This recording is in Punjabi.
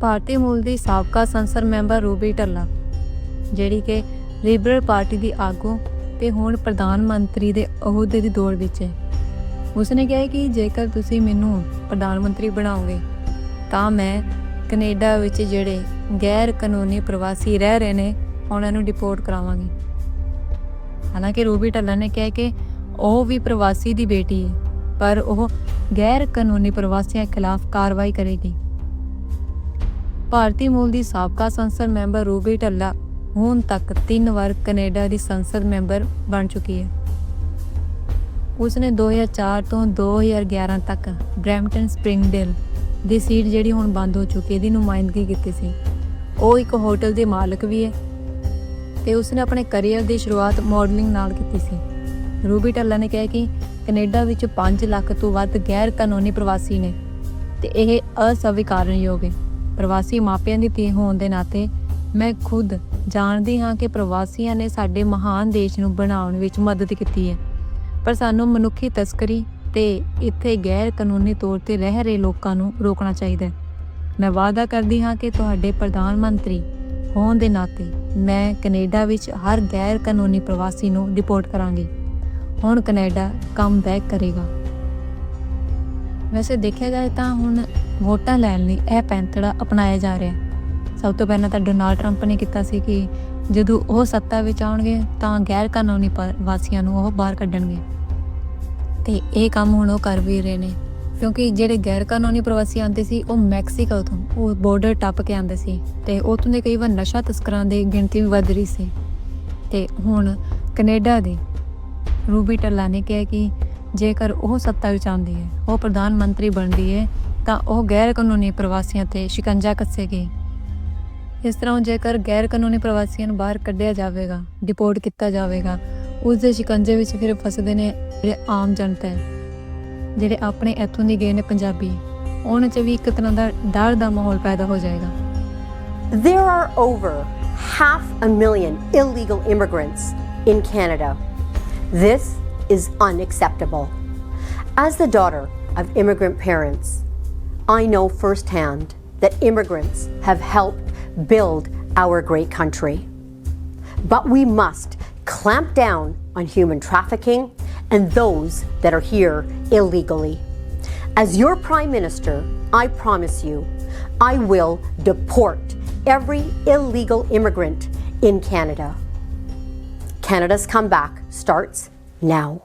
ਭਾਰਤੀ ਮੂਲ ਦੀ ਸਾਬਕਾ ਸੰਸਦ ਮੈਂਬਰ ਰੂਬੀ ਟੱਲਾ ਜਿਹੜੀ ਕਿ ਲਿਬਰਲ ਪਾਰਟੀ ਦੀ ਆਗੂ ਤੇ ਹੁਣ ਪ੍ਰਧਾਨ ਮੰਤਰੀ ਦੇ ਅਹੁਦੇ ਦੀ ਦੌੜ ਵਿੱਚ ਹੈ। ਉਸਨੇ ਕਿਹਾ ਕਿ ਜੇਕਰ ਤੁਸੀਂ ਮੈਨੂੰ ਪ੍ਰਧਾਨ ਮੰਤਰੀ ਬਣਾਓਗੇ, ਤਾਂ ਮੈਂ ਕੈਨੇਡਾ ਵਿੱਚ ਜਿਹੜੇ ਗੈਰ ਕਾਨੂੰਨੀ ਪ੍ਰਵਾਸੀ ਰਹਿ ਰਹੇ ਨੇ, ਉਹਨਾਂ ਨੂੰ ਡਿਪੋਰਟ ਕਰਾਵਾਂਗੀ। ਹਾਲਾਂਕਿ ਰੂਬੀ ਟੱਲਾ ਨੇ ਕਿਹਾ ਕਿ ਉਹ ਵੀ ਪ੍ਰਵਾਸੀ ਦੀ ਬੇਟੀ ਹੈ, ਪਰ ਉਹ ਗੈਰ ਕਾਨੂੰਨੀ ਪ੍ਰਵਾਸੀਆਂ ਖਿਲਾਫ ਕਾਰਵਾਈ ਕਰੇਗੀ। ਭਾਰਤੀ ਮੂਲ ਦੀ ਸਾਬਕਾ ਸੰਸਦ ਮੈਂਬਰ ਰੂਬੀ ਢੱਲਾ ਹੁਣ ਤੱਕ 3 ਵਾਰ ਕੈਨੇਡਾ ਦੀ ਸੰਸਦ ਮੈਂਬਰ ਬਣ ਚੁੱਕੀ ਹੈ। ਉਸਨੇ 2004 ਤੋਂ 2011 ਤੱਕ ਬ੍ਰੈਂਪਟਨ ਸਪ੍ਰਿੰਗਡੇਲ ਦੀ ਸੀਟ ਜਿਹੜੀ ਹੁਣ ਬੰਦ ਹੋ ਚੁੱਕੀ ਹੈ ਦੀ ਨੁਮਾਇੰਦਗੀ ਕੀਤੀ ਸੀ। ਉਹ ਇੱਕ ਹੋਟਲ ਦੇ ਮਾਲਕ ਵੀ ਹੈ ਤੇ ਉਸਨੇ ਆਪਣੇ ਕੈਰੀਅਰ ਦੀ ਸ਼ੁਰੂਆਤ ਮਾਡਲਿੰਗ ਨਾਲ ਕੀਤੀ ਸੀ। ਰੂਬੀ ਟੱਲਾ ਨੇ ਕਿਹਾ ਕਿ ਕੈਨੇਡਾ ਵਿੱਚ 5 ਲੱਖ ਤੋਂ ਵੱਧ ਗੈਰ ਕਾਨੂੰਨੀ ਪ੍ਰਵਾਸੀ ਨੇ ਤੇ ਇਹ ਅਸਵੀਕਾਰਨਯੋਗ ਹੈ। ਪ੍ਰਵਾਸੀ ਮਾਪਿਆਂ ਦੀ ਧੀ ਹੋਣ ਦੇ ਨਾਤੇ ਮੈਂ ਖੁਦ ਜਾਣਦੀ ਹਾਂ ਕਿ ਪ੍ਰਵਾਸੀਆਂ ਨੇ ਸਾਡੇ ਮਹਾਨ ਦੇਸ਼ ਨੂੰ ਬਣਾਉਣ ਵਿੱਚ ਮਦਦ ਕੀਤੀ ਹੈ। ਪਰ ਸਾਨੂੰ ਮਨੁੱਖੀ ਤਸਕਰੀ ਤੇ ਇੱਥੇ ਗੈਰ ਕਾਨੂੰਨੀ ਤੌਰ ਤੇ ਰਹਿ ਰਹੇ ਲੋਕਾਂ ਨੂੰ ਰੋਕਣਾ ਚਾਹੀਦਾ ਹੈ। ਮੈਂ ਵਾਅਦਾ ਕਰਦੀ ਹਾਂ ਕਿ ਤੁਹਾਡੇ ਪ੍ਰਧਾਨ ਮੰਤਰੀ ਹੋਣ ਦੇ ਨਾਤੇ ਮੈਂ ਕੈਨੇਡਾ ਵਿੱਚ ਹਰ ਗੈਰ ਕਾਨੂੰਨੀ ਪ੍ਰਵਾਸੀ ਨੂੰ ਡਿਪੋਰਟ ਕਰਾਂਗੀ। ਹੁਣ ਕੈਨੇਡਾ ਕਮ ਬੈਕ ਕਰੇਗਾ। ਵੈਸੇ ਦੇਖਿਆ ਜਾਏ ਤਾਂ ਹੁਣ ਵੋਟਾਂ ਲੈਣ ਲਈ ਇਹ ਪੈਂਤੜਾ ਅਪਣਾਇਆ ਜਾ ਰਿਹਾ ਹੈ। ਸਭ ਤੋਂ ਪਹਿਲਾਂ ਤਾਂ ਡੋਨਾਲਡ ਟਰੰਪ ਨੇ ਕੀਤਾ ਸੀ ਕਿ ਜਦੋਂ ਉਹ ਸੱਤਾ ਵਿੱਚ ਆਉਣਗੇ ਤਾਂ ਗੈਰ ਕਾਨੂੰਨੀ ਵਾਸੀਆਂ ਨੂੰ ਉਹ ਬਾਹਰ ਕੱਢਣਗੇ। ਤੇ ਇਹ ਕੰਮ ਹੁਣ ਉਹ ਕਰ ਵੀ ਰਹੇ ਨੇ, ਕਿਉਂਕਿ ਜਿਹੜੇ ਗੈਰ ਕਾਨੂੰਨੀ ਪ੍ਰਵਾਸੀ ਆਉਂਦੇ ਸੀ, ਉਹ ਮੈਕਸੀਕੋ ਤੋਂ, ਉਹ ਬਾਰਡਰ ਟੱਪ ਕੇ ਆਉਂਦੇ ਸੀ ਤੇ ਉੱਥੋਂ ਦੇ ਕਈ ਵਾਰ ਨਸ਼ਾ ਤਸਕਰਾਂ ਦੀ ਗਿਣਤੀ ਵੀ ਵੱਧ ਰਹੀ ਸੀ। ਤੇ ਹੁਣ ਕੈਨੇਡਾ ਦੇ ਰੂਬੀ ਟੱਲਾ ਨੇ ਕਿਹਾ ਕਿ ਜੇਕਰ ਉਹ ਸੱਤਾ ਵਿੱਚ ਆਉਂਦੀ ਹੈ, ਉਹ ਪ੍ਰਧਾਨ ਮੰਤਰੀ ਬਣਦੀ ਹੈ ਤਾਂ ਉਹ ਗੈਰ ਕਾਨੂੰਨੀ ਪ੍ਰਵਾਸੀਆਂ ਤੇ ਸ਼ਿਕੰਜਾ ਕੱਸੇਗੀ ਇਸ ਤਰ੍ਹਾਂ ਜੇਕਰ ਗੈਰ ਕਾਨੂੰਨੀ ਪ੍ਰਵਾਸੀਆਂ ਨੂੰ ਬਾਹਰ ਕੱਢਿਆ ਜਾਵੇਗਾ ਡਿਪੋਰਟ ਕੀਤਾ ਜਾਵੇਗਾ ਉਸ ਦੇ ਸ਼ਿਕੰਜੇ ਵਿੱਚ ਫਿਰ ਫਸਦੇ ਨੇ ਜਿਹੜੇ ਆਮ ਜਨਤਾ ਹੈ ਜਿਹੜੇ ਆਪਣੇ ਇੱਥੋਂ ਦੀ ਗਏ ਨੇ ਪੰਜਾਬੀ ਉਹਨਾਂ 'ਚ ਵੀ ਇੱਕ ਤਰ੍ਹਾਂ ਦਾ ਡਰ ਦਾ ਮਾਹੌਲ ਪੈਦਾ ਹੋ ਜਾਏਗਾ There are over half a million illegal immigrants in Canada. This is unacceptable. As the daughter of immigrant parents, I know firsthand that immigrants have helped build our great country. But we must clamp down on human trafficking and those that are here illegally. As your Prime Minister, I promise you, I will deport every illegal immigrant in Canada. Canada's comeback starts now.